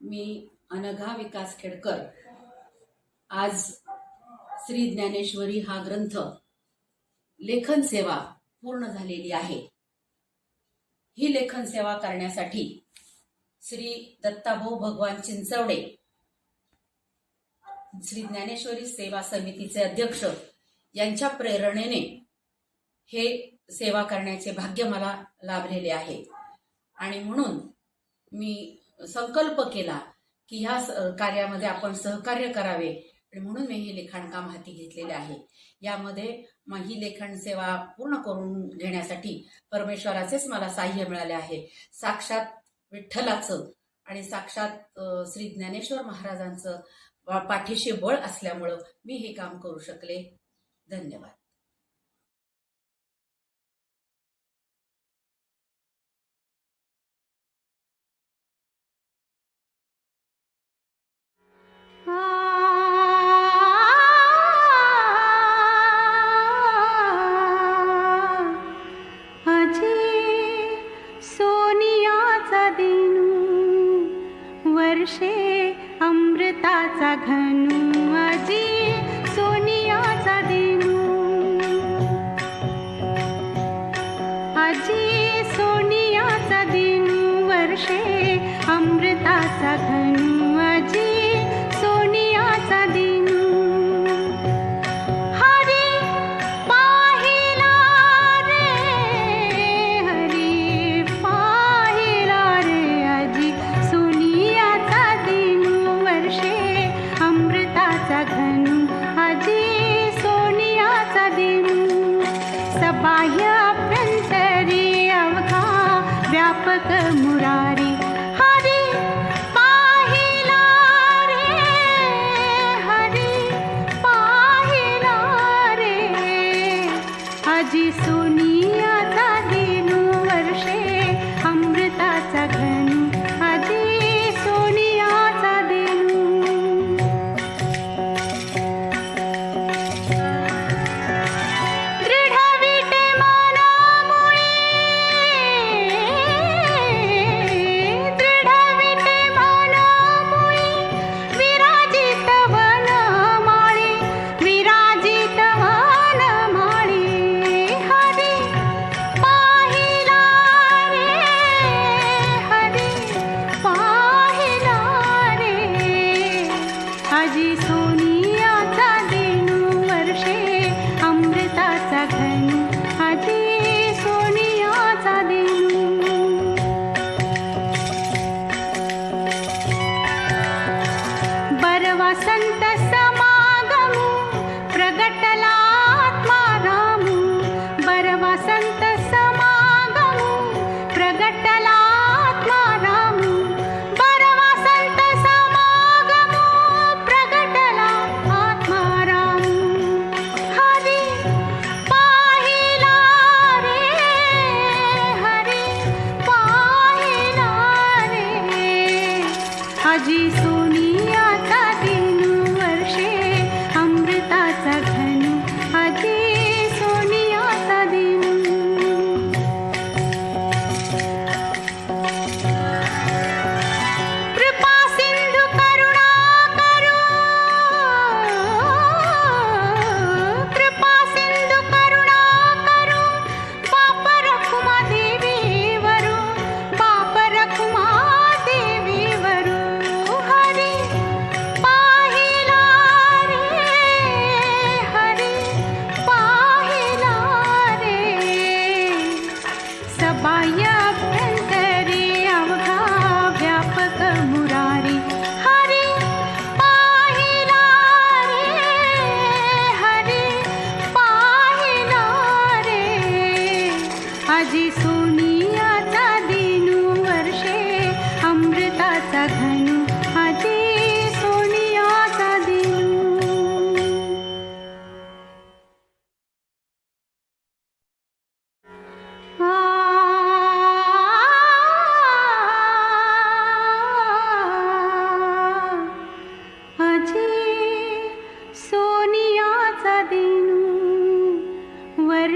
मी अनघा विकास खेडकर. आज श्री ज्ञानेश्वरी हा ग्रंथ लेखन सेवा पूर्ण झालेली आहे. ही लेखन सेवा करण्यासाठी श्री दत्ताभाऊ भगवान चिंचवडे श्री ज्ञानेश्वरी सेवा समितीचे अध्यक्ष यांच्या प्रेरणेने हे सेवा करण्याचे भाग्य मला लाभलेले आहे. आणि म्हणून मी संकल्प केला की ह्या स- कार्यामध्ये आपण सहकार्य करावे. आणि म्हणून मी हे लिखाणकाम हाती घेतलेले आहे. यामध्ये ही लेखन सेवा पूर्ण करून घेण्यासाठी परमेश्वराचेच मला साह्य मिळाले आहे. साक्षात विठ्ठलाचं आणि साक्षात श्री ज्ञानेश्वर महाराजांचं पाठीशी बळ असल्यामुळं मी हे काम करू शकले. धन्यवाद. दिनू अमृताचा घनू अजी सोनियाचा दिनू. अजी सोनियाचा दिनू वर्षे अमृताचा घनू. सबाह्य अभ्यंतरी अवघा व्यापक मुरारी. हरी पाहिला रे हरी पाहिला रे. अजी सोनियाचा अजी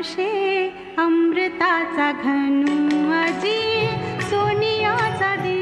स्पर्शे अमृताचा घनु अजी सोनियाचा दे